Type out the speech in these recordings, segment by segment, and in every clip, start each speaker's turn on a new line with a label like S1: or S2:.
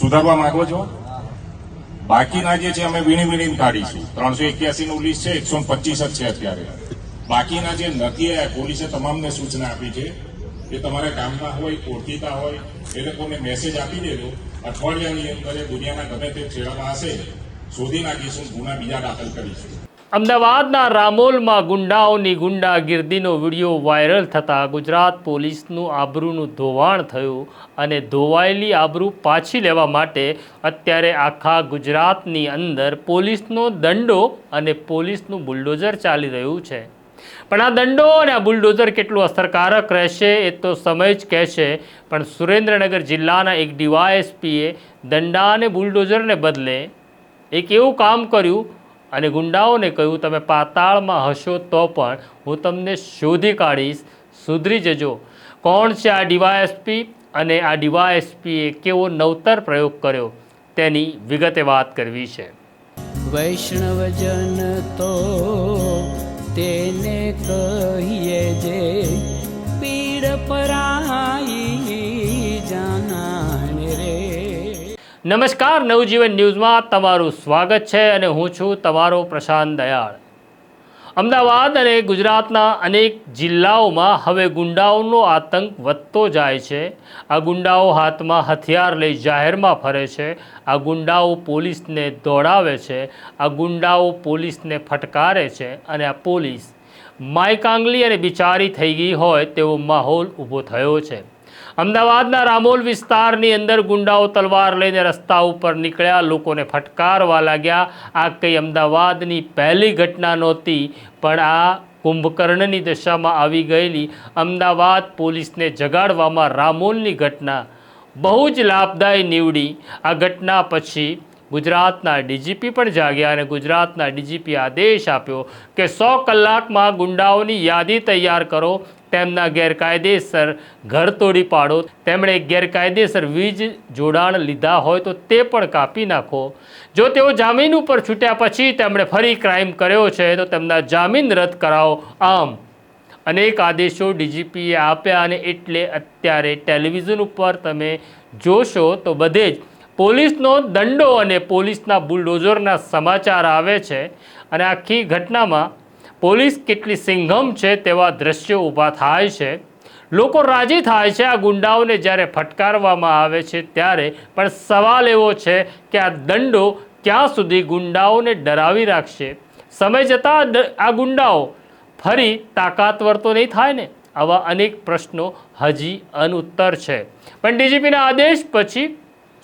S1: સુધારવા માંગો છો? બાકીના જે છે અમે વીણી વીણીને કાઢીશું. ત્રણસો એક્યાસી નું લિસ્ટ છે, એકસો પચીસ જ છે અત્યારે. બાકીના જે નથી આવ્યા, પોલીસે તમામને સૂચના આપી છે કે તમારા ગામમાં હોય, ઓળખીતા હોય, એ લોકોને મેસેજ આપી દેજો. અઠવાડિયાની અંદર દુનિયાના ગમે તે છેડામાં હશે, શોધી નાખીશું, ગુના બીજા દાખલ કરીશું.
S2: અમદાવાદના રામોલમાં ગુંડાઓની ગુંડાગીર્દીનો વીડિયો વાયરલ થતાં ગુજરાત પોલીસનું આબરૂનું ધોવાણ થયું અને ધોવાયેલી આબરૂ પાછી લેવા માટે અત્યારે આખા ગુજરાતની અંદર પોલીસનો દંડો અને પોલીસનું બુલડોઝર ચાલી રહ્યું છે. પણ આ દંડો અને આ બુલડોઝર કેટલું અસરકારક રહેશે એ તો સમય જ કહેશે, પણ સુરેન્દ્રનગર જિલ્લાના એક ડીવાયએસપીએ દંડા અને બુલડોઝરને બદલે એક એવું કામ કર્યું અને ગુંડાઓને કહ્યું, તમે પાતાળમાં હશો તો પણ હું તમને શોધી કાઢીશ. સુધરી જજો. કોણ છે આ ડીવાયએસપી અને આ ડીવાયએસપીએ કેવો નવતર પ્રયોગ કર્યો? તેની વિગતે વાત કરવી છે.
S3: વૈષ્ણવજન તો તેને કહીએ જે પીડ પરાઈ
S2: નમસ્કાર, નવજીવન ન્યૂઝમાં તમારું સ્વાગત છે અને હું છું તમારો પ્રશાંત દયાળ. અમદાવાદ અને ગુજરાતના અનેક જિલ્લાઓમાં હવે ગુંડાઓનો આતંક વધતો જાય છે. આ ગુંડાઓ હાથમાં હથિયાર લઈ જાહેરમાં ફરે છે. આ ગુંડાઓ પોલીસને દોડાવે છે. આ ગુંડાઓ પોલીસને ફટકારે છે અને આ પોલીસ માયકાંગલી અને બિચારી થઈ ગઈ હોય તેવો માહોલ ઊભો થયો છે. અમદાવાદના રામોલ વિસ્તારની અંદર ગુંડાઓ તલવાર લઈને રસ્તા ઉપર નીકળ્યા. લોકોને ફટકારવા લાગ્યા. આ કંઈ અમદાવાદની પહેલી ઘટના નહોતી, પણ આ કુંભકર્ણની દશામાં આવી ગયેલી અમદાવાદ પોલીસને જગાડવામાં રામોલની ઘટના બહુ જ લાભદાયી નીવડી. આ ઘટના પછી ગુજરાતના ડીજીપી પણ જાગ્યા અને ગુજરાતના ડીજીપી આદેશ આપ્યો કે સો કલાકમાં ગુંડાઓની યાદી તૈયાર કરો. તેમના ગેરકાયદેસર ઘર તોડી પાડો. તેમણે ગેરકાયદેસર વીજ જોડાણ લીધા હોય તો તે પણ કાપી નાખો. જો તેઓ જામીન ઉપર છૂટ્યા પછી તેમણે ફરી ક્રાઇમ કર્યો છે, તો તેમના જામીન રદ કરાવો. આમ, અનેક આદેશો ડીજીપીએ આપ્યા અને એટલે અત્યારે ટેલિવિઝન ઉપર તમે જોશો તો બધે જ પોલીસનો દંડો અને પોલીસના બુલડોઝરના સમાચાર આવે છે. અને આખી ઘટનામાં પોલીસ કેટલી સિંઘમ છે તેવા દ્રશ્યો ઊભા થાય છે. લોકો રાજી થાય છે આ ગુંડાઓને જ્યારે ફટકારવામાં આવે છે ત્યારે, પણ સવાલ એવો છે કે આ દંડો ક્યાં સુધી ગુંડાઓને ડરાવી રાખશે? સમય જતાં આ ગુંડાઓ ફરી તાકાતવર તો નહીં થાય ને? આવા અનેક પ્રશ્નો હજી અનુત્તર છે. પણ ડીજીપીના આદેશ પછી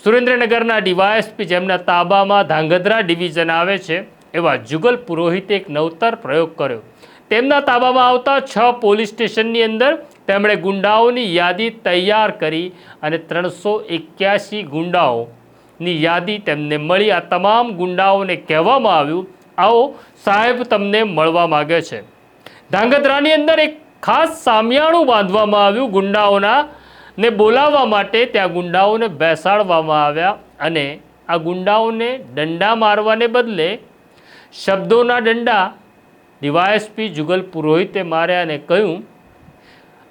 S2: સુરેન્દ્રનગરના ડીવાયએસપી જેમના તાબામાં ધાંગધ્રા ડિવિઝન આવે છે એવા જુગલ પુરોહિતે એક નવતર પ્રયોગ કર્યો. તેમના તાબામાં આવતા છ પોલીસ સ્ટેશનની અંદર તેમણે ગુંડાઓની યાદી તૈયાર કરી અને ત્રણસો એક્યાસી ગુંડાઓની યાદી તેમને મળી. આ તમામ ગુંડાઓને કહેવામાં આવ્યું, આવો, સાહેબ, તમને મળવા માગે છે. ધાંગધ્રાની અંદર એક ખાસ સામિયાણું બાંધવામાં આવ્યું ગુંડાઓના ને બોલાવવા માટે ત્યાં ગુંડાઓને બેસાડવામાં આવ્યા અને આ ગુંડાઓને દંડા મારવાને બદલે શબ્દોના દંડા ડીવાયએસપી જુગલ પુરોહિતે માર્યા અને કહ્યું,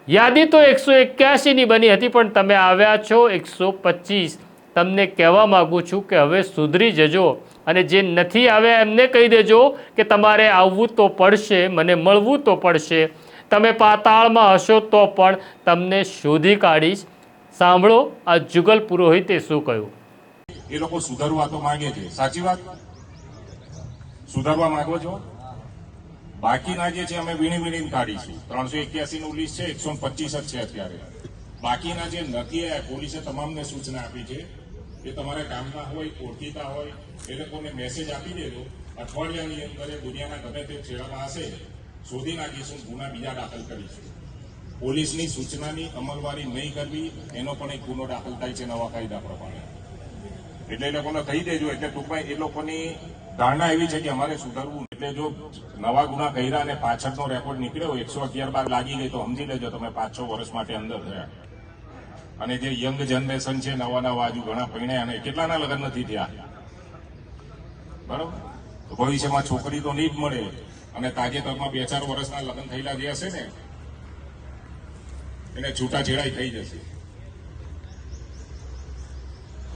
S2: યાદી તો એકસો એક્યાસીની બની હતી, પણ તમે આવ્યા છો એકસો પચીસ. તમને કહેવા માગું છું કે હવે સુધરી જજો અને જે નથી આવ્યા એમને કહી દેજો કે તમારે આવવું તો પડશે, મને મળવું તો પડશે. તમે પાતાળમાં હશો તો પણ તમને શોધી કાઢીશ. સાંભળો, આ જુગલ પુરોહિતે શું કહ્યું?
S1: એ લોકો સુધારવા તો માંગે છે. સાચી વાત? સુધારવા માંગો છો? બાકીના જે છે અમે વીણી વીણીને કાઢીશું. ત્રણસો એક્યાસી નું લિસ્ટ છે, એકસો પચીસ જ છે અત્યારે. બાકીના જે નથી આવ્યા, પોલીસે તમામને સૂચના આપી છે કે તમારા ગામના હોય, ઓળખીતા હોય, એ લોકોને મેસેજ આપી દેજો. અઠવાડિયાની અંદર દુનિયાના ગમે તે છેડામાં હશે, શોધી નાખીશું, ગુના બીજા દાખલ કરીશું. પોલીસની સૂચનાની અમલવારી નહીં કરવી, એનો પણ એક ગુનો દાખલ થાય છે નવા કાયદા પ્રમાણે. એટલે એ લોકોને કહી દેજો, એટલે ટૂંકમાં એ લોકોની ધારણા એવી છે કે અમારે સુધારવું એટલે જો નવા ગુના કર્યા અને પાછળનો રેકોર્ડ નીકળ્યો એકસો અગિયાર બાર લાગી ગઈ તો સમજી લેજો તમે પાંચ છ વર્ષ માટે અંદર થયા. અને જે યંગ જનરેશન છે, નવા નવા હજુ ઘણા પૈણ્યા અને કેટલાના લગ્ન નથી થયા? બરોબર? ભવિષ્યમાં છોકરી તો નહીં જ મળે. અને તાજેતરમાં બે ચાર વર્ષના લગ્ન થયેલા જે હશે ને, એને છૂટાછેડાઈ થઈ જશે.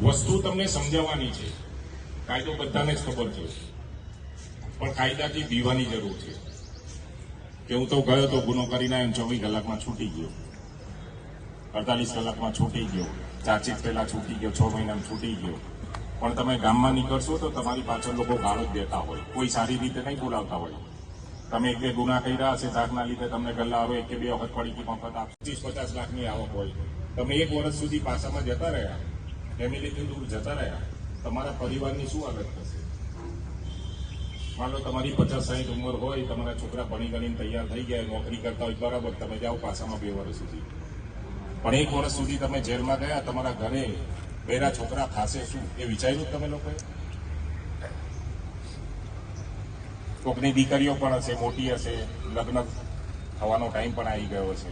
S1: વસ્તુ તમને સમજાવવાની છે. કાયદો બધાને જ ખબર છે. પણ કાયદાથી દીવાની જરૂર છે. કે હું તો ગયો તો ગુનો કરીને આવ્યો ચોવીસ કલાકમાં છૂટી ગયો. અડતાલીસ કલાકમાં છૂટી ગયો. ચારચીત પહેલા છૂટી ગયો, છ મહિનામાં છૂટી ગયો. પણ તમે ગામમાં નીકળશો તો તમારી પાછળ લોકો ગાળો જ દેતા હોય. કોઈ સારી રીતે નહીં બોલાવતા હોય. તમે એક બે ગુના કર્યા હશે શાકના લીધે તમને ગલ્લા આવે, એક કે બે વખત પડી ગઈ મફત આપશે પચીસ, પચાસ લાખની આવક હોય. તમે એક વર્ષ સુધી પાસામાં જતા રહ્યા. ફેમિલીથી દૂર જતા રહ્યા. તમારા પરિવારની શું હાલત થશે માન તમારી પચાસ સાહીઠ ઉંમર હોય, તમારા છોકરા ભણી ગણીને તૈયાર થઈ ગયા, નોકરી કરતા હોય, બરાબર, તમે જાઓ પાસામાં બે વર્ષ સુધી. પણ એક વર્ષ સુધી તમે જેલમાં ગયા, તમારા ઘરે બેરા છોકરા ખાશે શું? એ વિચાર્યું તમે લોકોએ? કોકની દીકરીઓ પણ હશે, મોટી હશે, લગ્ન થવાનો ટાઈમ પણ આવી ગયો છે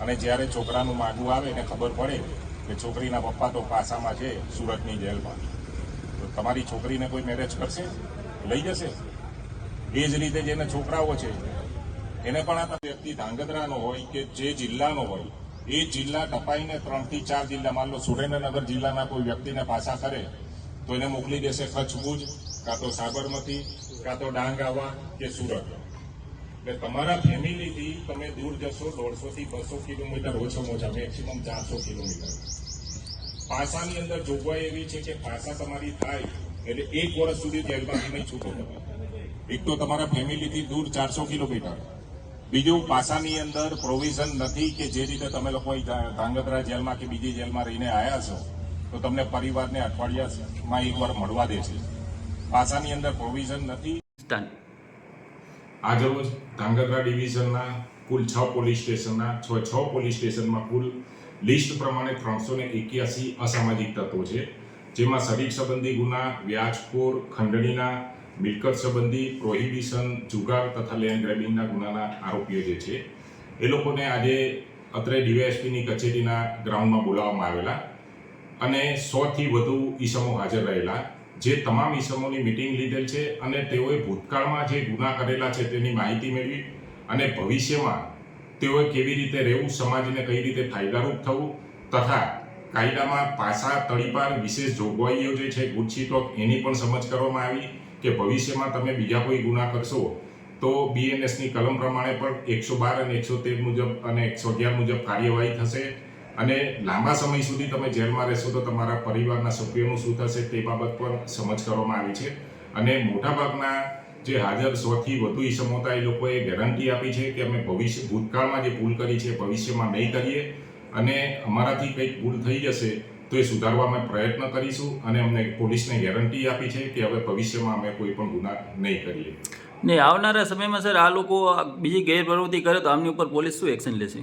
S1: અને જ્યારે છોકરાનું માગવું આવે ને ખબર પડે કે છોકરીના પપ્પા તો પાસામાં છે સુરતની જેલમાં. તો તમારી છોકરીને કોઈ મેરેજ કરશે? લઈ જશે? એ જ રીતે જેને છોકરાઓ છે, એને પણ આ વ્યક્તિ ધાંગધ્રાનો હોય કે જે જિલ્લાનો હોય, એ જિલ્લા ટપાઈને ત્રણથી ચાર જિલ્લા, માન લો સુરેન્દ્રનગર જિલ્લાના કોઈ વ્યક્તિને પાસા કરે, તો એને મોકલી દેશે કચ્છ ભુજ, કાં તો સાબરમતી, કાં તો ડાંગ આવા કે સુરત. એટલે તમારા ફેમિલીથી તમે દૂર જશો દોઢસોથી બસો કિલોમીટર ઓછામાં ઓછા મેક્સિમમ ચારસો કિલોમીટર. પાસાની અંદર જોગવાઈ એવી છે કે પાસા તમારી થાય એટલે એક વર્ષ સુધી જેલમાંથી નહીં છૂટો એક તો તમારા ફેમિલીથી દૂર ચારસો કિલોમીટર. બીજું, પાસાની અંદર પ્રોવિઝન નથી કે જે રીતે તમે લોકો ધાંગધ્રા જેલમાં કે બીજી જેલમાં રહીને આવ્યા છો, તો તમને પરિવારને અઠવાડિયામાં એકવાર મળવા દે છે. પાસાની અંદર પ્રોવિઝન નથી. આજરોજ ધાંગધ્રા ડિવિઝનના કુલ છ પોલીસ સ્ટેશનના, છ છ પોલીસ સ્ટેશનમાં કુલ લિસ્ટ પ્રમાણે ત્રણસો ને એક્યાસી અસામાજિક તત્વો છે. જેમાં શરીર સંબંધી ગુના, વ્યાજખોર, ખંડણીના, મિલકત સંબંધી, પ્રોહિબિશન, જુગાર તથા લેન્ડ ગ્રેબિંગના ગુનાના આરોપીઓ જે છે. એ લોકોને આજે અત્રે ડીવાયએસપીની કચેરીના ગ્રાઉન્ડમાં બોલાવવામાં આવેલા અને સોથી વધુ ઈસમો હાજર રહેલા. જે તમામ ઈસમોની મિટિંગ લીધેલ છે અને તેઓએ ભૂતકાળમાં જે ગુના કરેલા છે તેની માહિતી મેળવી અને ભવિષ્યમાં તેઓએ કેવી રીતે રહેવું, સમાજને કઈ રીતે ફાયદારૂપ થવું તથા કાયદામાં પાસા તળીપાર વિશેષ જોગવાઈઓ જે છે ગુજસીટોક એની પણ સમજ કરવામાં આવી કે ભવિષ્યમાં તમે બીજા કોઈ ગુના કરશો તો બીએનએસની કલમ પ્રમાણે પણ એકસો બાર અને એકસો તેર મુજબ અને એકસો અગિયાર મુજબ કાર્યવાહી થશે. અને લાંબા સમય સુધી તમે જેલમાં રહેશો તો તમારા પરિવારના સભ્યોનું શું થશે તે બાબત પર સમજ કરવામાં આવી છે. અને મોટાભાગના જે હાજર સોથી વધુ ઈસમો હતા એ લોકોએ ગેરંટી આપી છે કે અમે ભવિષ્ય, ભૂતકાળમાં જે ભૂલ કરી છે ભવિષ્યમાં નહીં કરીએ. અને અમારાથી કંઈક ભૂલ થઈ જશે તો એ સુધારવા અમે પ્રયત્ન કરીશું અને અમને પોલીસને ગેરંટી આપી છે કે હવે ભવિષ્યમાં અમે કોઈ પણ ગુના નહીં કરીએ.
S4: ને આવનારા સમયમાં સર આ લોકો બીજી ગેરપ્રવૃત્તિ કરે તો આમની ઉપર પોલીસ શું એક્શન લેશે?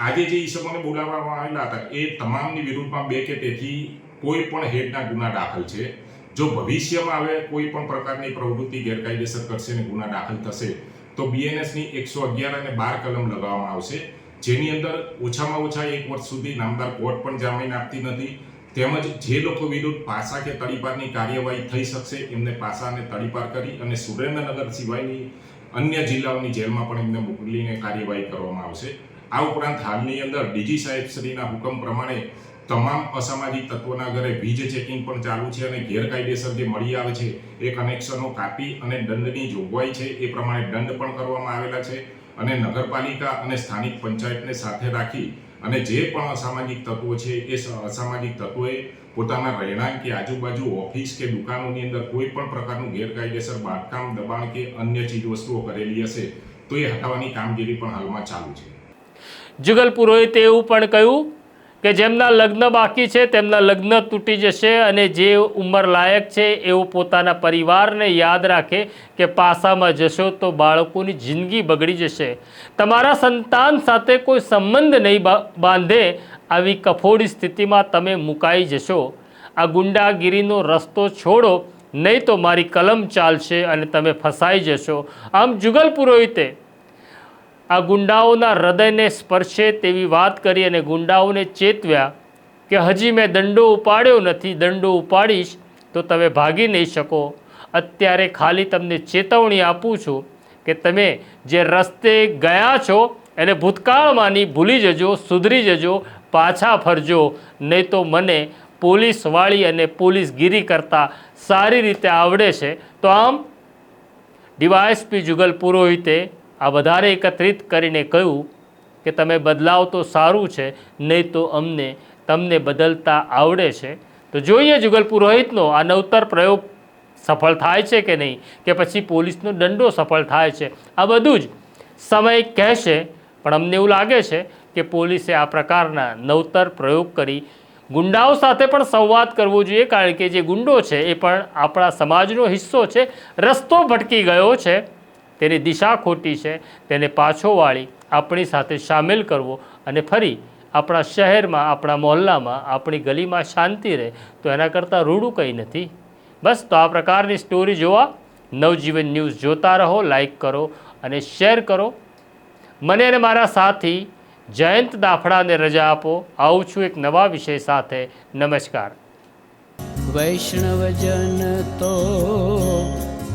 S1: આજે જે ઈસમોને બોલાવવામાં આવેલા હતા, એ તમામની વિરુદ્ધમાં બે કે તેથી કોઈ પણ હેડના ગુના દાખલ છે. જો ભવિષ્યમાં હવે કોઈ પણ પ્રકારની પ્રવૃત્તિ ગેરકાયદેસર કરશે અને ગુના દાખલ થશે, તો બીએનએસની એકસો અગિયાર અને બાર કલમ લગાવવામાં આવશે. જેની અંદર ઓછામાં ઓછા એક વર્ષ સુધી નામદાર કોર્ટ પણ જામીન આપતી નથી. તેમજ જે લોકો વિરુદ્ધ પાસા કે તડીપારની કાર્યવાહી થઈ શકશે, એમને પાસા અને તડીપાર કરી અને સુરેન્દ્રનગર સિવાયની અન્ય જિલ્લાઓની જેલમાં પણ એમને મોકલીને કાર્યવાહી કરવામાં આવશે. આ ઉપરાંત હાલની અંદર ડીજી સાહેબશ્રીના હુકમ પ્રમાણે તમામ અસામાજિક તત્વોના ઘરે વીજ ચેકિંગ પણ ચાલુ છે અને ગેરકાયદેસર જે મળી આવે છે, એ કનેક્શનો કાપી અને દંડની જોગવાઈ છે, એ પ્રમાણે દંડ પણ કરવામાં આવેલા છે અને નગરપાલિકા અને સ્થાનિક પંચાયતને સાથે રાખી અને જે પણ અસામાજિક તત્વો છે, એ અસામાજિક તત્વોએ પોતાના રહેણાંક કે આજુબાજુ ઓફિસ કે દુકાનોની અંદર કોઈ પણ પ્રકારનું ગેરકાયદેસર બાંધકામ, દબાણ કે અન્ય ચીજવસ્તુઓ કરેલી હશે, તો એ હટાવવાની કામગીરી પણ હાલમાં ચાલુ છે.
S2: જુગલ પુરોહિતે એવું પણ કહ્યું કે જેમના લગ્ન બાકી છે, તેમના લગ્ન તૂટી જશે અને જે ઉંમર લાયક છે, એવું પોતાના પરિવારને યાદ રાખે કે પાસામાં જશો તો બાળકોની જિંદગી બગડી જશે. તમારા સંતાન સાથે કોઈ સંબંધ નહીં બાંધે આવી કફોડી સ્થિતિમાં તમે મુકાઈ જશો. આ ગુંડાગીરીનો રસ્તો છોડો, નહીં તો મારી કલમ ચાલશે અને તમે ફસાઈ જશો. આમ જુગલ પુરોહિતે આ ગુંડાઓના હૃદયને સ્પર્શે તેવી વાત કરી અને ગુંડાઓને ચેતવ્યા કે હજી મેં દંડો ઉપાડ્યો નથી, દંડો ઉપાડીશ તો તમે ભાગી નહીં શકો. અત્યારે ખાલી તમને ચેતવણી આપું છું કે તમે જે રસ્તે ગયા છો એને ભૂતકાળમાંની ભૂલી જજો, સુધરી જજો, પાછા ફરજો. નહીં તો મને પોલીસવાળી અને પોલીસગીરી કરતાં સારી રીતે આવડે છે. તો આમ ડીવાયએસપી જુગલ પુરોહિતે આ વધારે એકત્રિત કરીને કહ્યું કે તમે બદલાવ તો સારું છે, નહીં તો અમને, તમને બદલતા આવડે છે. તો જોઈએ જુગલ પુરોહિતનો આ નવતર પ્રયોગ સફળ થાય છે કે નહીં, કે પછી પોલીસનો દંડો સફળ થાય છે. આ બધું જ સમય કહેશે, પણ અમને એવું લાગે છે કે પોલીસે આ પ્રકારના નવતર પ્રયોગ કરી ગુંડાઓ સાથે પણ સંવાદ કરવો જોઈએ, કારણ કે જે ગુંડો છે એ પણ આપણા સમાજનો હિસ્સો છે, રસ્તો ભટકી ગયો છે. તેની દિશા ખોટી છે, તેને પાછો વાળી આપણી સાથે સામેલ કરવો અને ફરી આપણા શહેરમાં, આપણા મોહલ્લામાં, આપણી ગલીમાં શાંતિ રહે, તો એના કરતાં રૂડું કંઈ નથી. બસ, તો આ પ્રકારની સ્ટોરી જોવા નવજીવન ન્યૂઝ જોતા રહો, લાઈક કરો અને શેર કરો. મને અને મારા સાથી જયંત દાફડાને રજા આપો. આવું છું એક નવા વિષય સાથે. નમસ્કાર.
S3: વૈષ્ણવજન તો